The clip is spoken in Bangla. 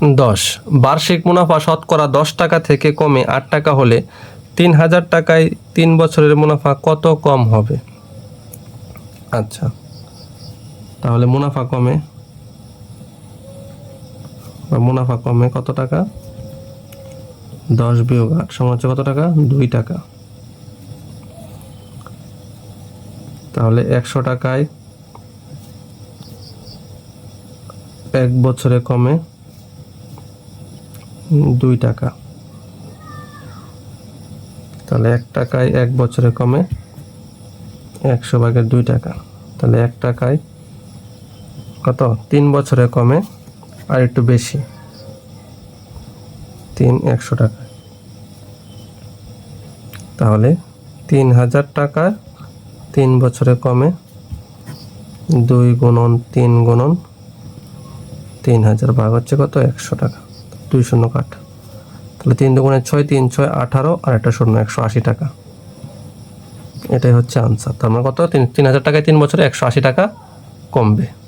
দশ। বার্ষিক মুনাফা শতকরা দশ টাকা থেকে কমে আট টাকা হলে তিন হাজার টাকায় তিন বছরের মুনাফা কত কম হবে? আচ্ছা তাহলে মুনাফা কমে মুনাফা কমে কত টাকা? দশ বিয়োগ আট সমান হচ্ছে কত টাকা? দুই টাকা। তাহলে একশো টাকায় এক বছরে কমে দুই টাকা। তাহলে এক টাকায় এক বছরে কমে একশো ভাগের দুই টাকা। তাহলে এক টাকায় কত? তিন বছরে কমে আর একটু বেশি। তিন একশো টাকা। তাহলে তিন হাজার টাকা তিন বছরে কমে দুই গুণন তিন গুণন তিন হাজার ভাগ হচ্ছে কত? একশো টাকা। দুই শূন্য কাঠ। তাহলে তিন দুগুণে ছয়, তিন ছয়, আঠারো, আর একটা শূন্য, একশো আশি টাকা। এটাই হচ্ছে আনসার তার মানে কত? তিন তিন হাজার টাকায় তিন বছরে একশো আশি টাকা কমবে।